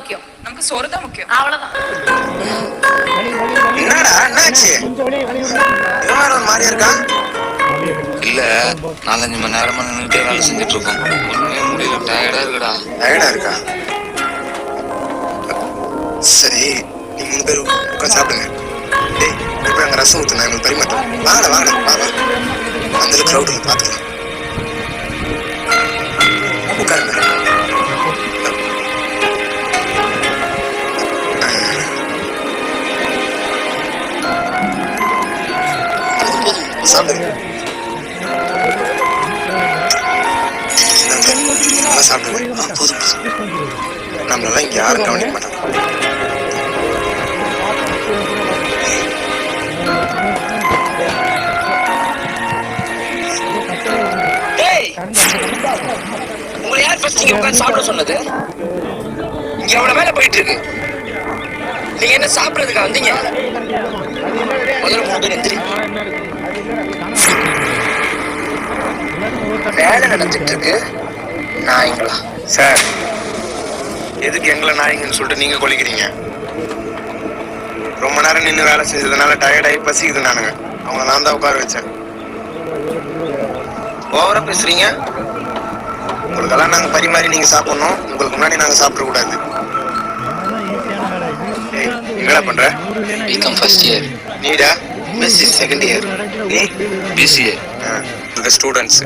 முக்கியம். நமக்கு சோறு தான் முக்கியம். அவ்வளவுதான். என்னடா என்னாச்சு? மாதிரியா இருக்கான் இல்ல நாலஞ்சு மணி நேரமா நின்றுட்டே வேலை செஞ்சுட்டு இருக்கோம் ஒண்ணுமே முடியல. டயர்டா இருக்குடா. டயர்டா இருக்கா? சரி நீ மூணு பேர் உட்காந்து சாப்பிடுங்க. டேய் இப்போ அங்கே ரசம் ஊற்றுனா எங்களுக்கு பரிமாற்றம் வாங்கடா வாங்கடா வாங்க அந்த க்ரௌடு பார்த்துக்கலாம். உட்காருங்க. போதும், நல்லா சாப்பிடுங்க போதும் போதும் நம்மளெல்லாம் இங்க யாரும் கவனிக்க மாட்டாங்க உங்களை யார் ஃபர்ஸ்ட் இங்க உட்காந்து சாப்பிட சொன்னது? இங்க எவ்வளவு வேலை போயிட்டு இருக்கு. நீங்க என்ன சாப்பிடுறதுக்கா வந்தீங்க? முதல்ல மூணு பேர் எந்திரி. வேலை நடந்துட்டு இருக்கு நாய்ங்களா? சார் எதுக்கு எங்களை நாய்ங்கன்னு சொல்லிட்டு நீங்க கொலிக்கிறீங்க? ரொம்ப நேரம் நின்று வேலை செஞ்சதுனால டயர்டாகி பசிக்குது நானுங்க. அவங்கள நான் தான் உட்கார வச்சேன். ஓவரா பேசுறீங்க? உங்களுக்கெல்லாம் நாங்க பரிமாறி நீங்க சாப்பிடணும். உங்களுக்கு முன்னாடி நாங்க சாப்பிடக்கூடாது ஏய், என்னடா பண்ற? பிகாம் ஃபர்ஸ்ட் இயர் நீடா? பிஎஸ்சி செகண்ட் இயர் நீ பிசிஏ இந்த ஸ்டூடெண்ட்ஸ்